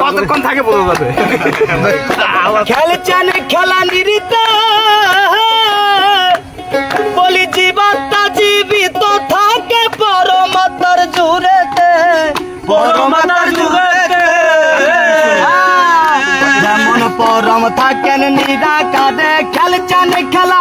কতক্ষণ থাকে বোঝা যাবে খেলছেন খেলা নিরিতে। বলি জীবনটা জীবিত থাকে পরমাত্মার জুড়েতে। পরমাতার যুগেতে যেমন পরম থাকেন নিরাকারে খেলছেন খেলা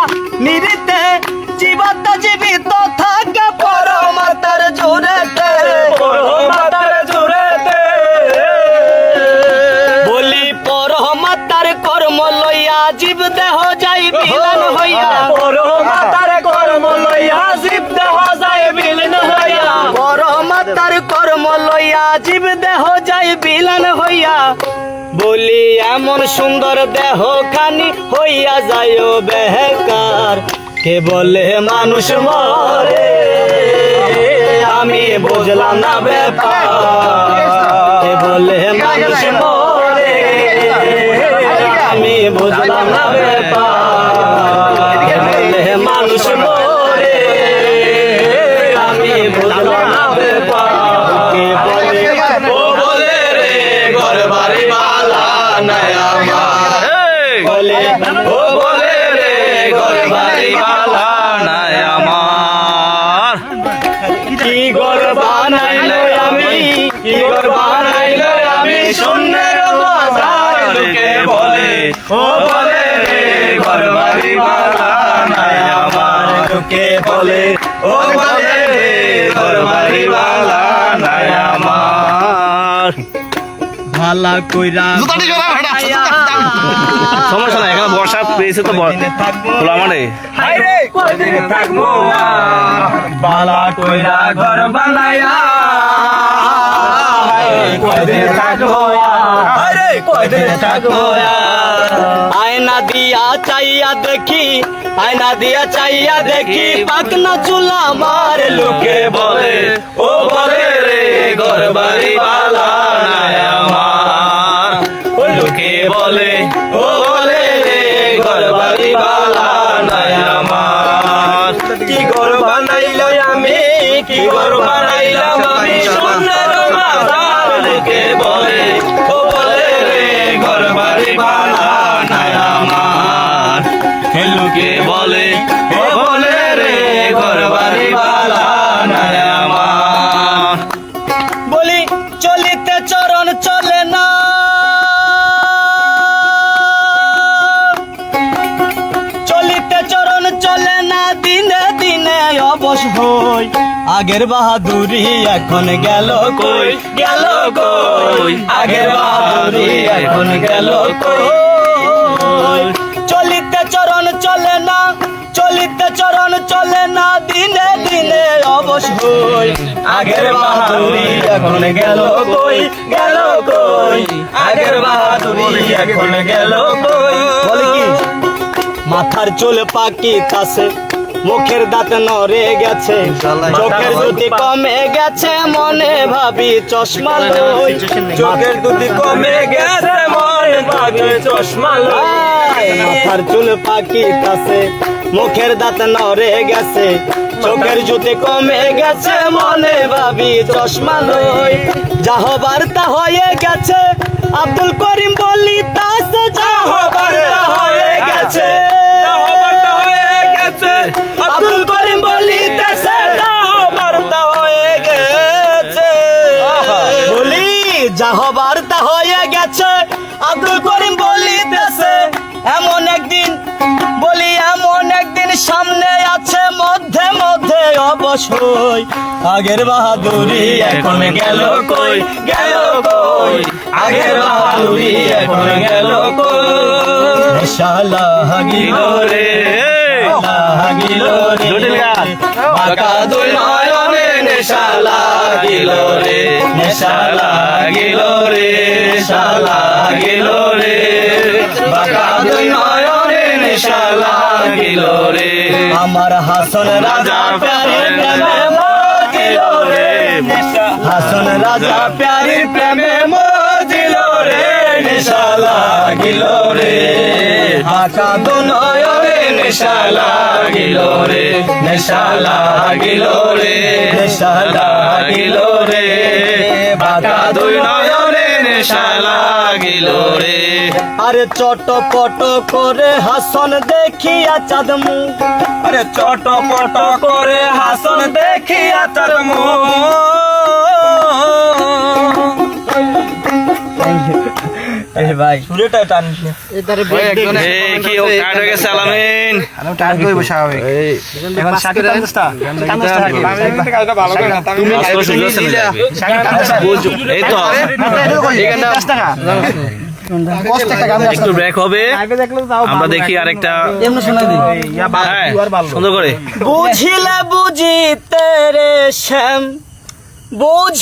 জীব দেহ যাই বিলান হইয়া। পরমাতার কর্ম লইয়া জীব দেহ যায় বিলীন হইয়া। পরমাত্মার কর্ম লইয়া জীব দেহ যাই বিলান হইয়া। বলি এমন সুন্দর দেহ খানি হইয়া যায় বেহকার। কে বলে মানুষ মরে? আমি বুঝলাম না ব্যাপার। কে বলে মানুষ মরে? আমি বুঝলাম না মানুষ মরে আমি বুঝলাম না বলে? রে ঘর বাড়ি বালা আমার। বলে ও বলে রে ঘর বাড়ি বালা নাই কি বানাইলো আমি? কি ঘর বানাইলো আমি? শূন্যের বাজার। লোকে বলে ও বলে রে ঘর বাড়ি নাই আমার। লোকে বলে ও বলে রে ঘর বাড়ি নাই আমার। ভালা কইরা সমস্যা নাই এখানে বর্ষা পেয়েছে তো খোলা মানে? বালা কইরা ঘর বানায়া আয়না দিয়া চাইয়া দেখি, আয়না দিয়া চাইয়া দেখি পাকনা চুলা মার লোকে বলে, ও বলে রে ঘর বাড়ি বালা চরণ চলে না, দিনে দিনে অবশ হই। আগের বাহাদুরি এখন গেল কই? গেল কই? আগের বাহাদুরি এখন গেল কই? চলিতে চরণ চলে না, চলিতে চরণ চলে না, দিনে দিনে অবশ হই। আগের বাহাদুরি এখন গেল কই? গেল কই? আগের বাহাদুরি এখন গেল কই? কি? মাথার চুল পাকি তাছে মুখের দাঁত নড়ে গেছে। চোখের দুটি কমে গেছে মনে ভাবি চশমা লই। চোখের দুটি কমে গেছে মনে ভাবে চশমা লই। মাথার চুল পাকি তাছে মুখের দাঁত নড়ে গেছে। চোখের জুতি কমে গেছে মনে ভাবি চশমা লই। যা হবার তা হয়ে গেছে আব্দুল করিম বলি অবশ্যই আগের বাহাদুরি এখন গেল কই? গেল কই? আগের বাহাদুরি এখন গেল কই? শালা হাগিল রে হাগিল রে। বাঁকা দুই নয়নে নেশা লাগিল রে নেশা লাগিল রে নেশা লাগিল আমার হাসন রাজা প্যারে প্রেমে মজিল রে। হাসন রাজা প্যারে প্রেমে মজিল রে। নেশা লাগিল রে। নেশা লাগিল রে। নেশা লাগিল রে। নেশা লাগিল রে। বাঁকা দুই নয়নে নেশা লাগিল আরে চটপট করে হাসন দেখিয়া চাঁদ আরে চটপট করে হাসন দেখিয়া তার ভাই সুরেটা টান কি ও কাট হয়ে গেছে আলামিন আসলে সুযোগ আছে এই তো একটু ব্রেক হবে। আমরা দেখি আরেকটা এমনি শোনা দিই হ্যাঁ সুন্দর করে। বুঝিলে বুঝিতে রে শ্যাম বুঝ